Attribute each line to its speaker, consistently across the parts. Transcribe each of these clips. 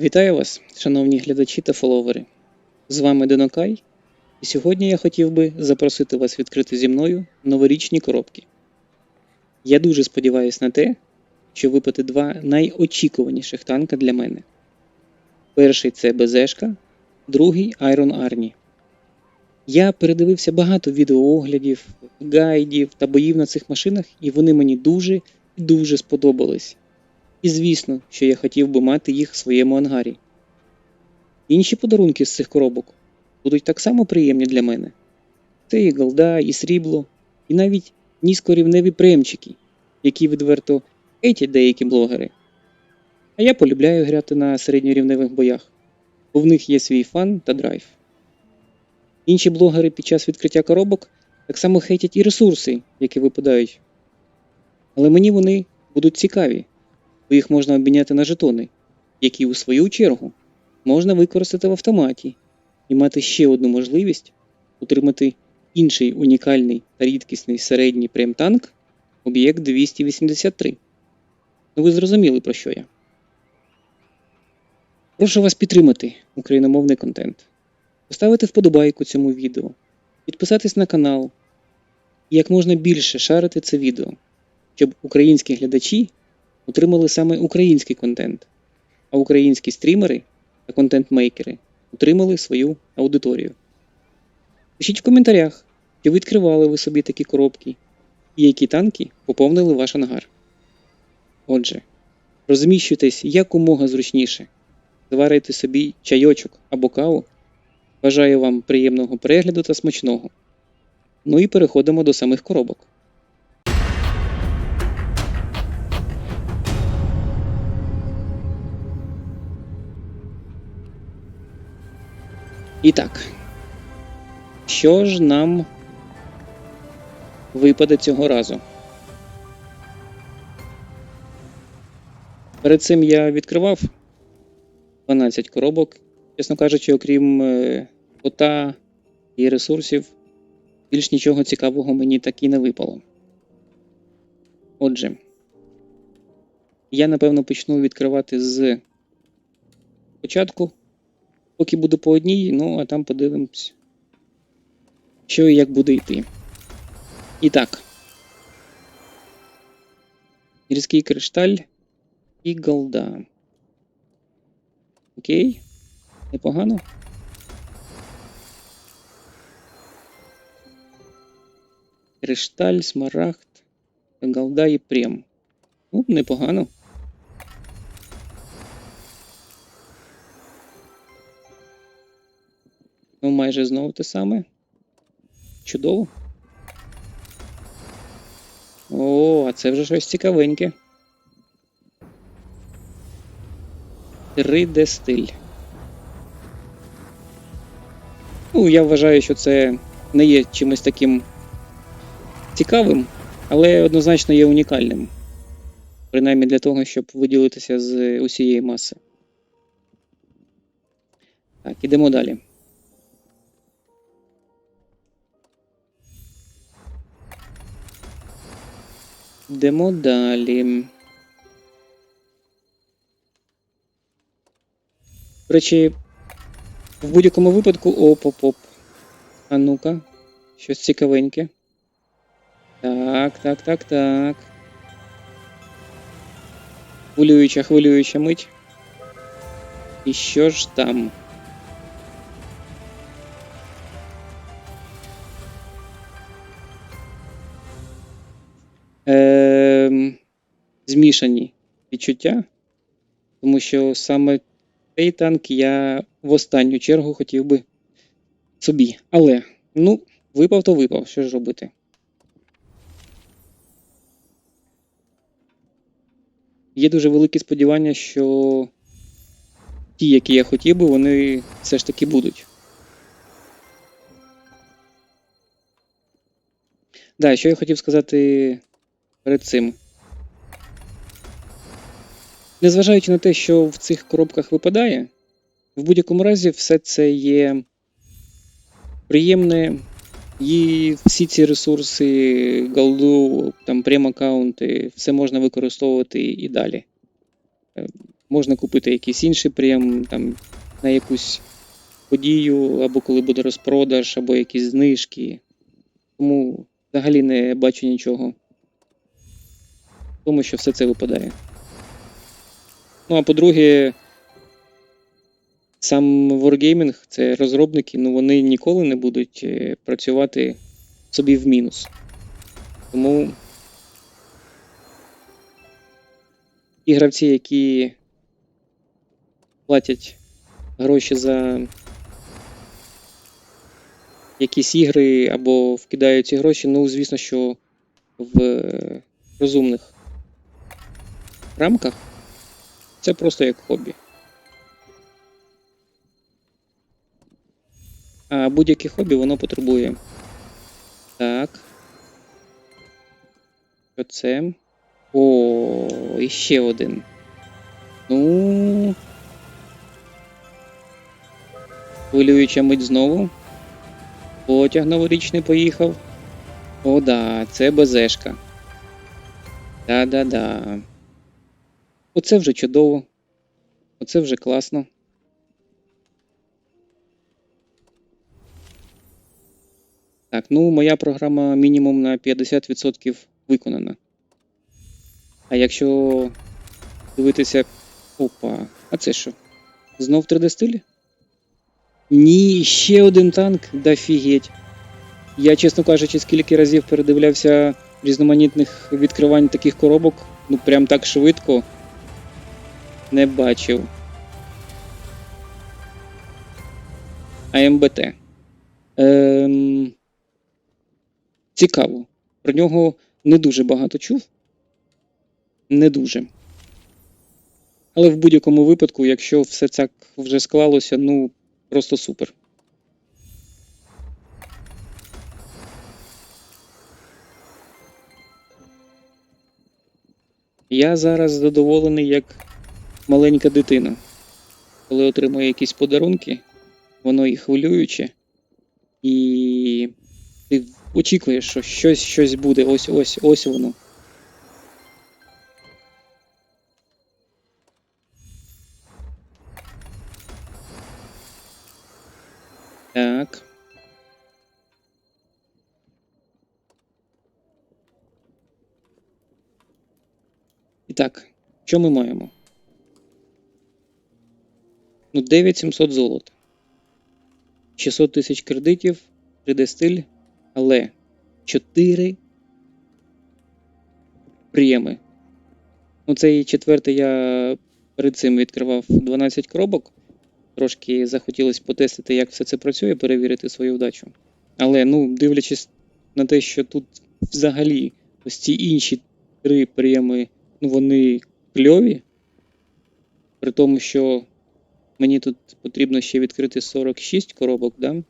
Speaker 1: Вітаю вас, шановні глядачі та фоловери. З вами Денокай, і сьогодні я хотів би запросити вас відкрити зі мною новорічні коробки. Я дуже сподіваюся на те, що випаде два найочікуваніших танка для мене. Перший це БЗшка, другий Iron Army. Я передивився багато відеооглядів, гайдів та боїв на цих машинах, і вони мені дуже дуже сподобались. І звісно, що я хотів би мати їх в своєму ангарі. Інші подарунки з цих коробок будуть так само приємні для мене. Це і голда, і срібло, і навіть низькорівневі премчики, які відверто етять деякі блогери. А я полюбляю грати на середньорівневих боях, бо в них є свій фан та драйв. Інші блогери під час відкриття коробок так само хейтять і ресурси, які випадають. Але мені вони будуть цікаві їх можна обміняти на жетони, які у свою чергу можна використати в автоматі і мати ще одну можливість отримати інший унікальний та рідкісний середній прем-танк об'єкт 283. Ну ви зрозуміли про що я. Прошу вас підтримати україномовний контент, поставити вподобайку цьому відео, підписатись на канал і як можна більше шарити це відео, щоб українські глядачі отримали саме український контент, а українські стрімери та контент-мейкери отримали свою аудиторію. Пишіть в коментарях, чи відкривали ви собі такі коробки, і які танки поповнили ваш ангар. Отже, розміщуйтесь якомога зручніше, заварюйте собі чайочок або каву. Бажаю вам приємного перегляду та смачного. Ну і переходимо до самих коробок. І так. Що ж нам випаде цього разу? Перед цим я відкривав 12 коробок. Чесно кажучи, окрім е, кота і ресурсів, більш нічого цікавого мені так і не випало. Отже, я напевно почну відкривати з початку. Поки буду по одній, ну а там подивимось, що і як буде йти. І так. Гірський кришталь і голда. Окей. Непогано. Кришталь, смарагд, голда і прем. Ну, непогано. Майже знову те саме. Чудово. О, а це вже щось цікавеньке. 3D стиль. Ну, я вважаю, що це не є чимось таким цікавим, але однозначно є унікальним. Принаймні для того, щоб виділитися з усієї маси. Так, ідемо далі. Йдемо далі. До речі, в будь-якому випадку оп-оп-оп. А ну-ка, щось цікавеньке. Так, так, так, так. Хвилююча, хвилююча мить. І що ж там? Ем, змішані відчуття, тому що саме цей танк я в останню чергу хотів би собі. Але, ну, випав, то випав, що ж робити. Є дуже великі сподівання, що ті, які я хотів би, вони все ж таки будуть. Да, що я хотів сказати перед цим. Незважаючи на те, що в цих коробках випадає, в будь-якому разі все це є приємне, і всі ці ресурси, голду, там прем-аккаунти, все можна використовувати і далі. Е, Можна купити якийсь інший прем там, на якусь подію, або коли буде розпродаж, або якісь знижки. Тому взагалі не бачу нічого. Тому що все це випадає. Ну а по-друге, сам Wargaming, це розробники, ну вони ніколи не будуть е, працювати собі в мінус. Тому ті гравці, які платять гроші за якісь ігри або вкидають ці гроші, ну, звісно, що в е, розумних рамках це просто як хобі. А будь-яке хобі воно потребує. Так. Що це? О, і ще один. Ну. Хвилююча мить знову. Потяг новорічний поїхав. О, да, це БЗшка. Да-да-да. Оце вже чудово. Оце вже класно. Так, ну моя програма мінімум на 50% виконана. А якщо дивитися. Опа, а це що? Знов 3D стиль? Ні, ще один танк, да фігеть. Я, чесно кажучи, скільки разів передивлявся різноманітних відкривань таких коробок, ну прям так швидко не бачив. АМБТ. Ем... Цікаво. Про нього не дуже багато чув. Не дуже. Але в будь-якому випадку, якщо все так вже склалося, ну просто супер. Я зараз задоволений як маленька дитина. Коли отримує якісь подарунки, воно і хвилююче, і ти очікуєш, що щось, щось буде. Ось ось ось воно. Так. І так, що ми маємо? Ну, 9700 золота. 600 тисяч кредитів, 3D стиль, але 4 прийми. Ну, цей четвертий я перед цим відкривав 12 коробок. Трошки захотілося потестити, як все це працює, перевірити свою вдачу. Але, ну, дивлячись на те, що тут взагалі ось ці інші три прийми, ну, вони кльові. При тому, що мені тут потрібно ще відкрити 46 коробок, да?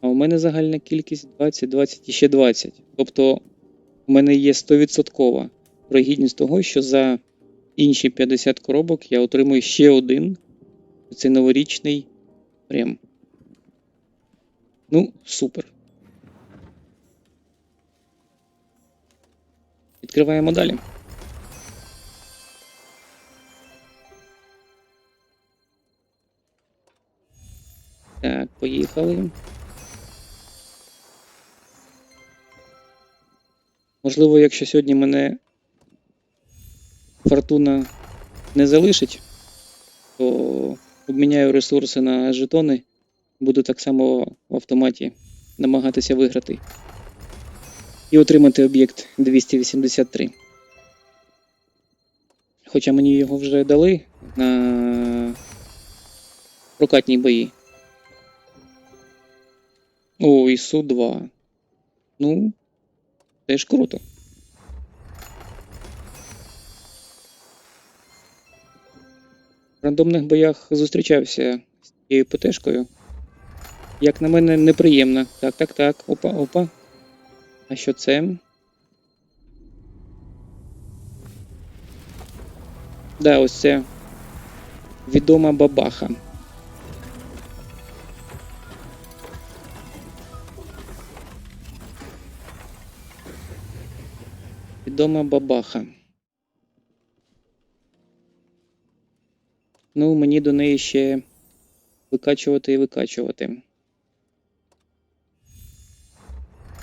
Speaker 1: А у мене загальна кількість 20, 20 і ще 20. Тобто у мене є 100% пригідність того, що за інші 50 коробок я отримую ще один. Це новорічний прем. Ну, супер. Відкриваємо далі. Так, поїхали. Можливо, якщо сьогодні мене фортуна не залишить, то обміняю ресурси на жетони, буду так само в автоматі намагатися виграти і отримати об'єкт 283. Хоча мені його вже дали на прокатній бої. О, і су 2. Ну, теж круто. В рандомних боях зустрічався з цією ПТшкою. Як на мене, неприємно. Так, так, так. Опа, опа. А що це? Да, ось це відома бабаха. Відома бабаха. Ну, мені до неї ще викачувати і викачувати.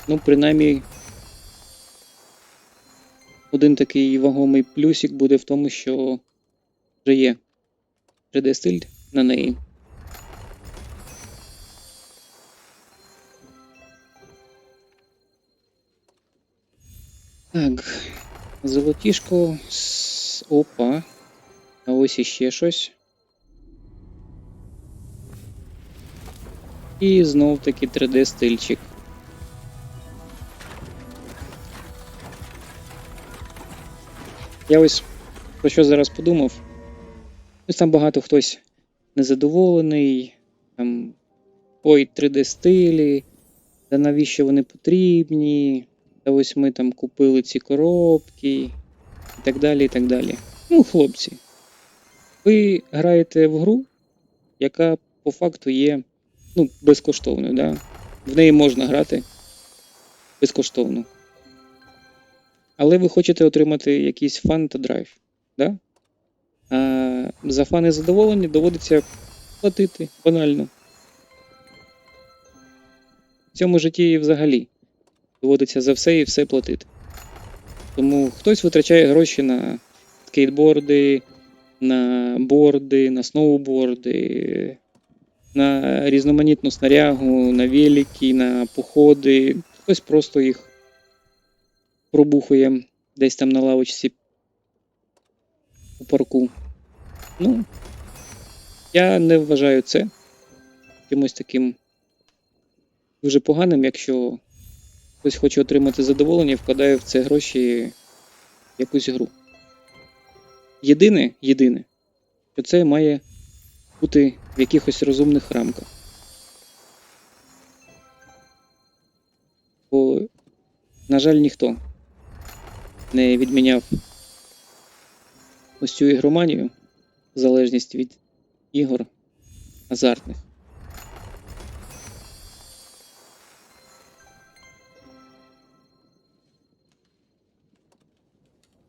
Speaker 1: Ну, принаймні, один такий вагомий плюсик буде в тому, що вже є 3D-стиль на неї. Золотішко. Опа. А ось іще щось. І знов таки 3D стильчик. Я ось про що зараз подумав. Ось там багато хтось незадоволений, там ой, 3D стилі, та навіщо вони потрібні, ось ми там купили ці коробки і так далі. і так далі. Ну, хлопці, ви граєте в гру, яка по факту є ну, безкоштовною. Да? В неї можна грати безкоштовно. Але ви хочете отримати якийсь фан та драйв. Да? А за фани задоволення доводиться платити банально. В цьому житті взагалі доводиться за все і все платити. Тому хтось витрачає гроші на скейтборди, на борди, на сноуборди, на різноманітну снарягу, на велики, на походи. Хтось просто їх пробухує десь там на лавочці у парку. Ну, я не вважаю це чимось таким дуже поганим, якщо хтось хоче отримати задоволення і вкладає в це гроші в якусь гру. Єдине, єдине, що це має бути в якихось розумних рамках. Бо, на жаль, ніхто не відміняв ось цю ігроманію, залежність від ігор азартних.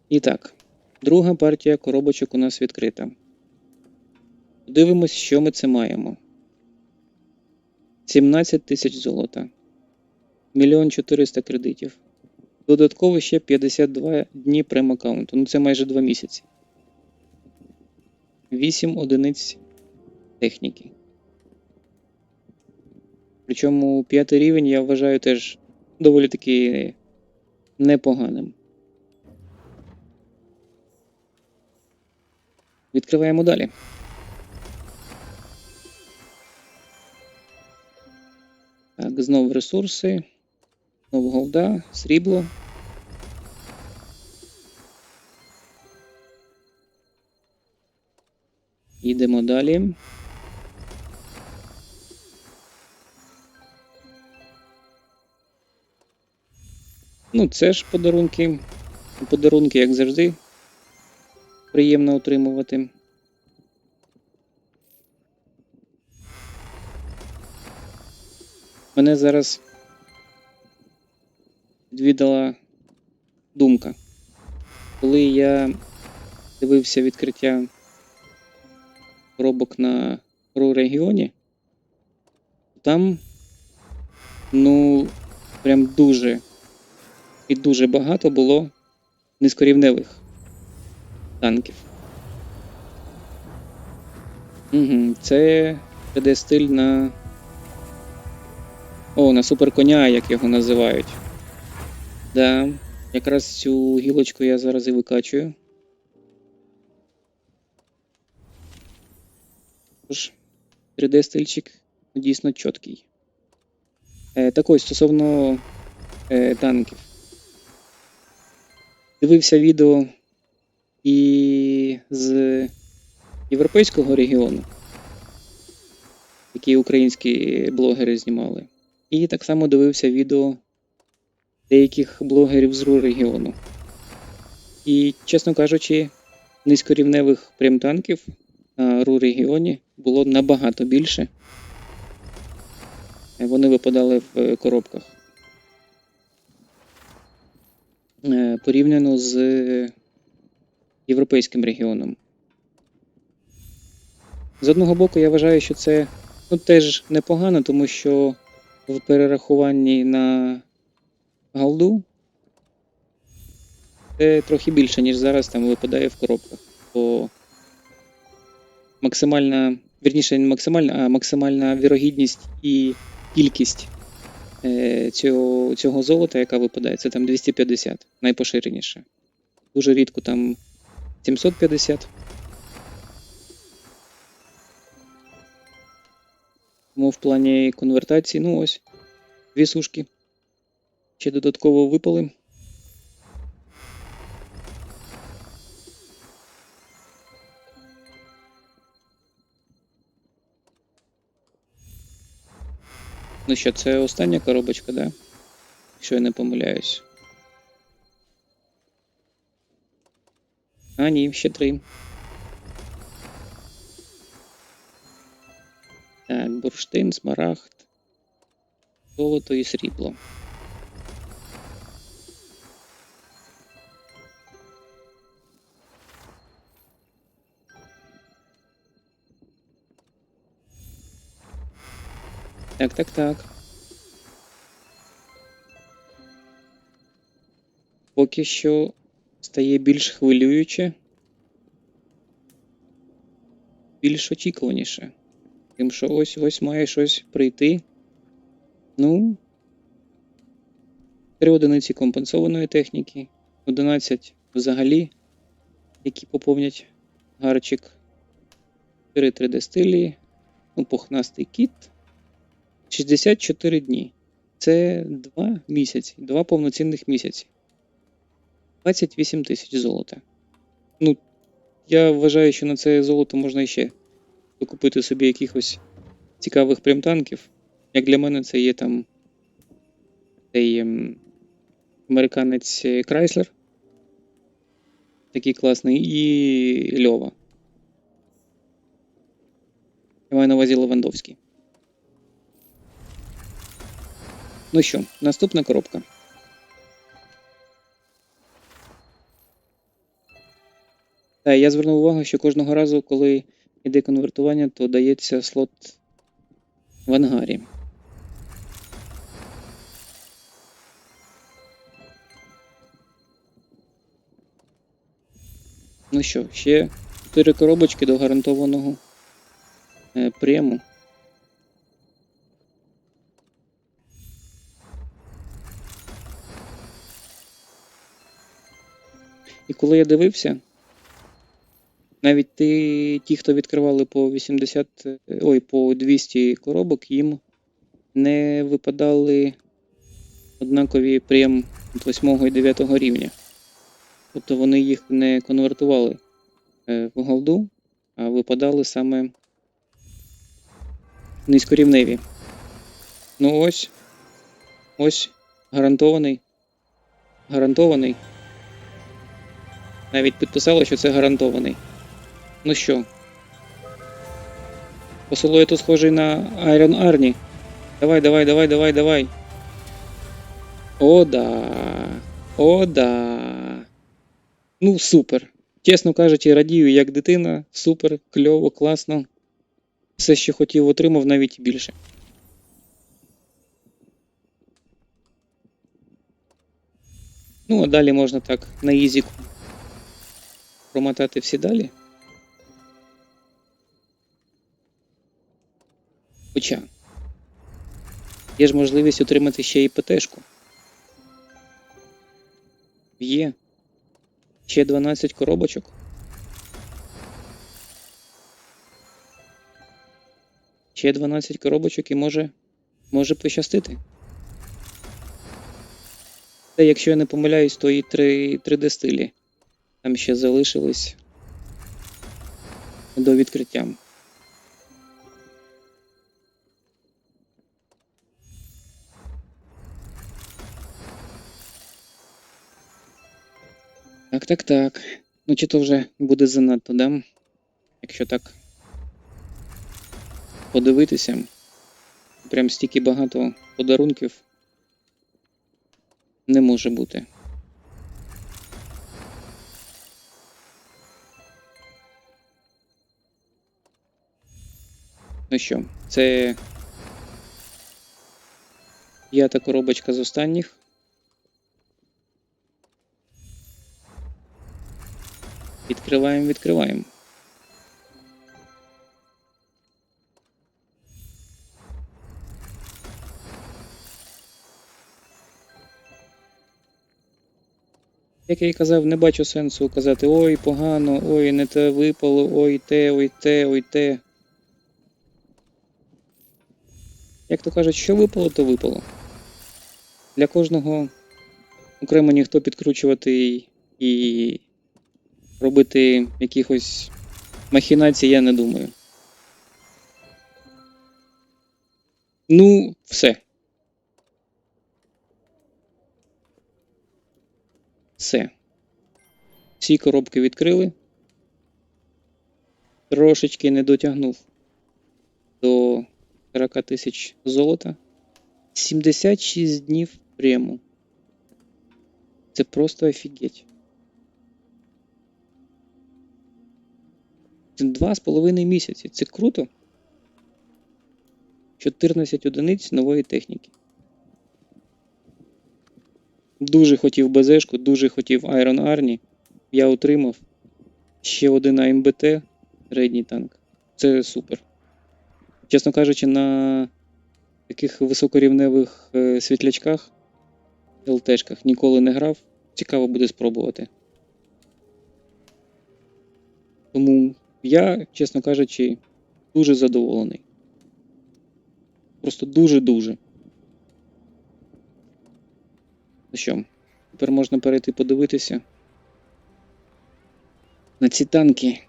Speaker 1: І так, друга партія коробочок у нас відкрита. Дивимось, що ми це маємо. 17 тисяч золота. Мільйон 400 кредитів. Додатково ще 52 дні прем-аккаунту. Ну це майже 2 місяці. 8 одиниць техніки. Причому п'ятий рівень я вважаю теж доволі таки непоганим. Відкриваємо далі. Так, знову ресурси. Знову голда, срібло. Йдемо далі. Ну, це ж подарунки. Подарунки, як завжди, приємно отримувати. Мене зараз відвідала думка. Коли я дивився відкриття коробок на ру регіоні, там, ну, прям дуже і дуже багато було низькорівневих танків. Угу, це 3D-стиль на. О, на суперконя, як його називають. Да, якраз цю гілочку я зараз і викачую. Тож, 3D-стильчик дійсно чіткий. Е, так ось, стосовно е, танків. Дивився відео і з європейського регіону, які українські блогери знімали. І так само дивився відео деяких блогерів з РУ регіону. І, чесно кажучи, низькорівневих прем-танків на РУ регіоні було набагато більше. Вони випадали в коробках. Е, Порівняно з європейським регіоном. З одного боку, я вважаю, що це ну, теж непогано, тому що в перерахуванні на голду це трохи більше, ніж зараз там випадає в коробках. Бо максимальна, вірніше, не максимальна, а максимальна вірогідність і кількість е, цього, цього золота, яка випадає, це там 250, найпоширеніше. Дуже рідко там 750. Тому в плані конвертації, ну ось, дві сушки. Ще додатково випали. Ну що, це остання коробочка, да? Якщо я не помиляюсь. А, ні, ще три. Так, бурштин, смарагд, золото і срібло. Так, так, так. Поки що стає більш хвилююче, більш очікуваніше. Тим, що ось ось має щось прийти. Ну. Три одиниці компенсованої техніки, 11 взагалі, які поповнять гарчик. 4 3D стилі, ну, пухнастий кіт. 64 дні. Це 2 місяці, 2 повноцінних місяці. 28 тисяч золота. Ну, я вважаю, що на це золото можна іще докупити собі якихось цікавих прямтанків. Як для мене, це є там цей ем, американець Крайслер. Такий класний, і Льова. Я маю на увазі Левандовський. Ну що, наступна коробка. Я звернув увагу, що кожного разу, коли йде конвертування, то дається слот в ангарі. Ну що, ще 4 коробочки до гарантованого е, прему. І коли я дивився, навіть ті, ті, хто відкривали по 80, е, ой, по 200 коробок, їм не випадали однакові прем 8 і 9 рівня. Тобто вони їх не конвертували е, в голду, а випадали саме низькорівневі. Ну ось. Ось гарантований. Гарантований. Навіть підписало, що це гарантований. Ну що? По силуету схожий на Iron Арні. Давай, давай, давай, давай, давай. О, да. О, да. Ну, супер. Чесно кажучи, радію як дитина. Супер, кльово, класно. Все, що хотів, отримав, навіть більше. Ну, а далі можна так на ізіку промотати всі далі. Хоча є ж можливість отримати ще і ПТшку. Є. Ще 12 коробочок. Ще 12 коробочок і може. може пощастити. Це, якщо я не помиляюсь, то і 3, 3D стилі. Там ще залишились до відкриття. Так, так, так. Ну, чи то вже буде занадто, да? Якщо так подивитися, прям стільки багато подарунків не може бути. Ну що, це п'ята коробочка з останніх. Відкриваємо, відкриваємо. Як я і казав, не бачу сенсу казати ой, погано, ой, не те випало, ой те, ой те, ой те. Як то кажуть, що випало, то випало. Для кожного окремо ніхто підкручувати і- робити якихось махінацій, я не думаю. Ну, все. Все. Всі коробки відкрили. Трошечки не дотягнув до 40 тисяч золота. 76 днів прему. Це просто офігеть. Два з половиною місяці. Це круто. 14 одиниць нової техніки. Дуже хотів БЗшку, дуже хотів Iron Arnie. Я отримав ще один АМБТ середній танк. Це супер. Чесно кажучи, на таких високорівневих е, світлячках, ЛТшках ніколи не грав. Цікаво буде спробувати. Тому я, чесно кажучи, дуже задоволений. Просто дуже-дуже. Ну що, тепер можна перейти подивитися на ці танки.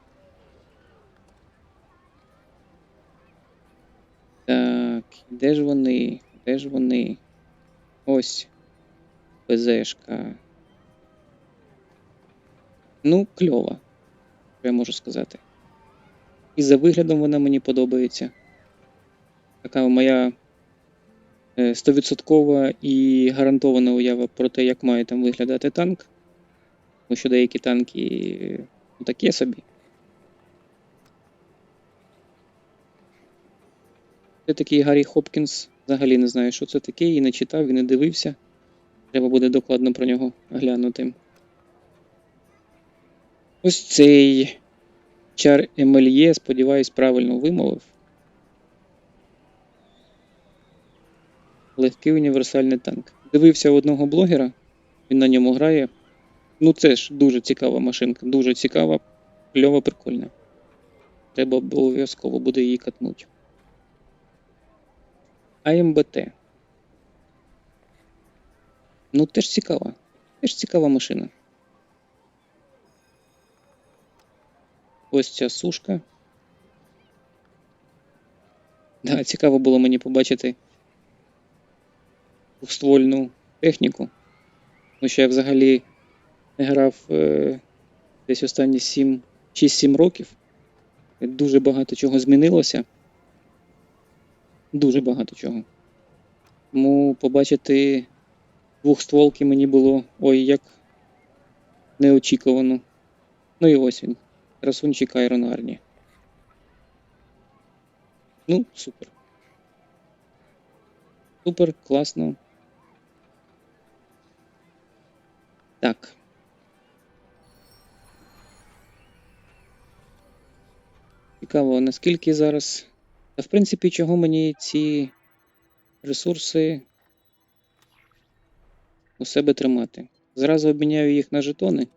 Speaker 1: Так, де ж вони? Де ж вони? Ось. ПЗшка. Ну, кльова, що я можу сказати. І за виглядом вона мені подобається. Така моя е, 100% і гарантована уява про те, як має там виглядати танк. Тому що деякі танки е, ну, таке собі. Це такий Гаррі Хопкінс. Взагалі не знаю, що це таке, і не читав, і не дивився. Треба буде докладно про нього глянути. Ось цей чар Емельє, сподіваюсь, правильно вимовив. Легкий універсальний танк. Дивився одного блогера, він на ньому грає. Ну, це ж дуже цікава машинка, дуже цікава, кльова, прикольна. Треба обов'язково буде її катнути. АМБТ. Ну, теж цікава. Теж цікава машина. Ось ця сушка. Да, цікаво було мені побачити двохствольну техніку. Тому що я взагалі не грав е, десь останні 7, 6-7 років. Дуже багато чого змінилося. Дуже багато чого. Тому побачити двохстволки мені було ой як неочікувано. Ну і ось він. Красунчик Iron Arnie. Ну, супер. Супер, класно. Так. Цікаво, наскільки зараз. Та в принципі, чого мені ці ресурси у себе тримати? Зразу обміняю їх на жетони.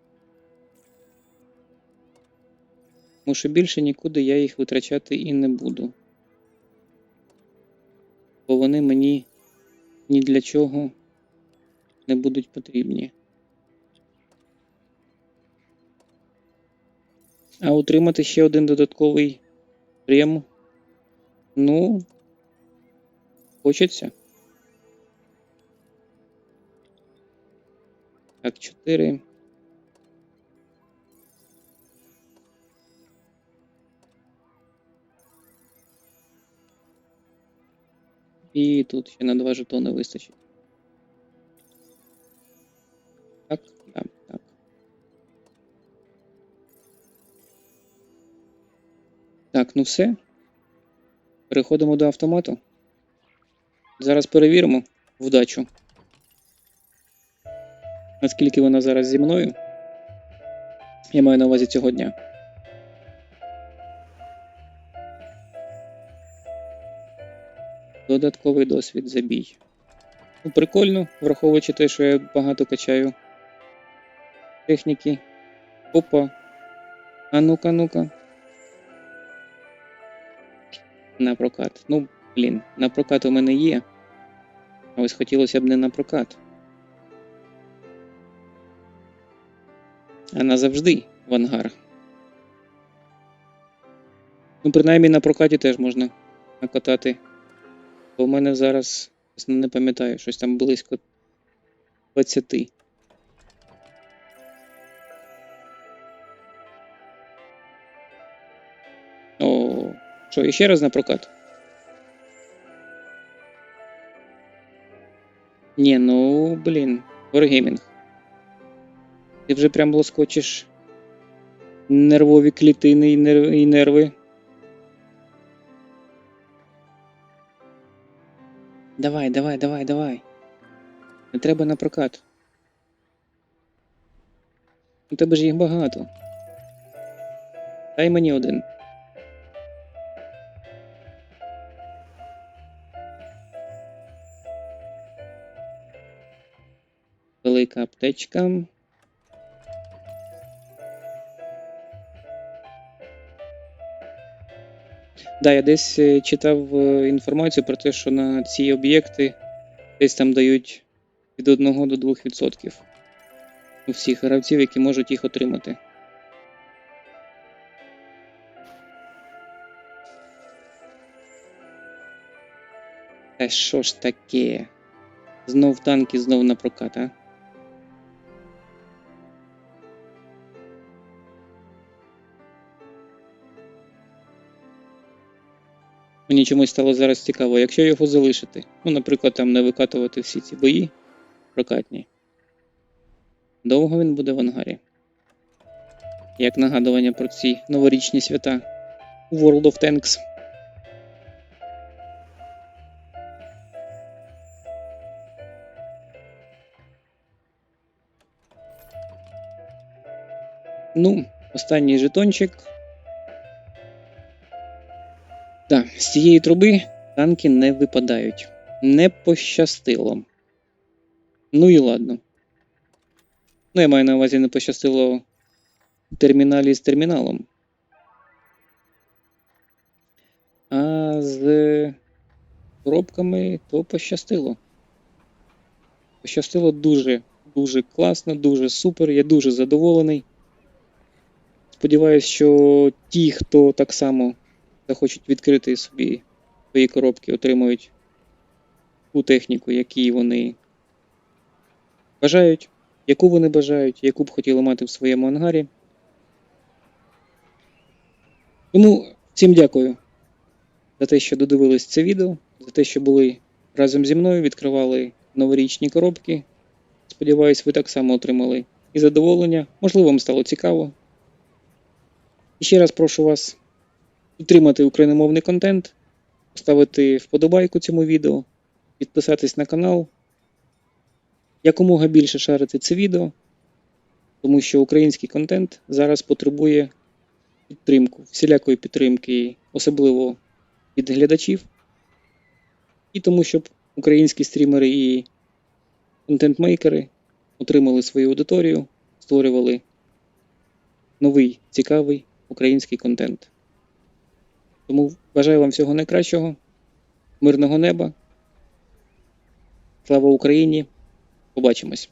Speaker 1: Тому що більше нікуди я їх витрачати і не буду. Бо вони мені ні для чого не будуть потрібні. А отримати ще один додатковий прем. Ну, хочеться. Так, 4. І тут ще на два жетони вистачить. Так, так, так. Так, ну все. переходимо до автомату. Зараз перевіримо вдачу. Наскільки вона зараз зі мною. Я маю на увазі цього дня. Додатковий досвід забій. Ну, прикольно, враховуючи те, що я багато качаю техніки. Опа. А ну-ка, ну-ка. На прокат. Ну, блін, на прокат у мене є. А ось хотілося б не на прокат. А назавжди в ангар. Ну, принаймні на прокаті теж можна накатати. Бо в мене зараз, не пам'ятаю, щось там близько 20. О, що, іще раз на прокат? Ні, ну, блін, Wargaming. Ти вже прям лоскочиш нервові клітини і нерви. Давай, давай, давай, давай. Не треба на прокат. У тебе ж їх багато. Дай мені один. Велика аптечка. Да, я десь е, читав е, інформацію про те, що на ці об'єкти десь там дають від 1 до 2% у всіх гравців, які можуть їх отримати. Та що ж таке? Знов танки, знов на прокат, а? Мені чомусь стало зараз цікаво, якщо його залишити, ну, наприклад, там не викатувати всі ці бої прокатні. Довго він буде в ангарі. Як нагадування про ці новорічні свята у World of Tanks. Ну, останній жетончик. З цієї труби танки не випадають. Не пощастило. Ну і ладно. Ну, я маю на увазі не пощастило в терміналі з терміналом. А з коробками то пощастило. Пощастило дуже, дуже класно, дуже супер. Я дуже задоволений. Сподіваюсь, що ті, хто так само захочуть відкрити собі свої коробки, отримують ту техніку, які вони бажають, яку вони бажають, яку б хотіли мати в своєму ангарі. Тому всім дякую за те, що додивились це відео, за те, що були разом зі мною, відкривали новорічні коробки. Сподіваюсь, ви так само отримали і задоволення. Можливо, вам стало цікаво. І ще раз прошу вас підтримати україномовний контент, поставити вподобайку цьому відео, підписатись на канал, якомога більше шарити це відео, тому що український контент зараз потребує підтримку, всілякої підтримки, особливо від глядачів, і тому, щоб українські стрімери і контент-мейкери отримали свою аудиторію, створювали новий цікавий український контент. Тому бажаю вам всього найкращого, мирного неба. Слава Україні! Побачимось!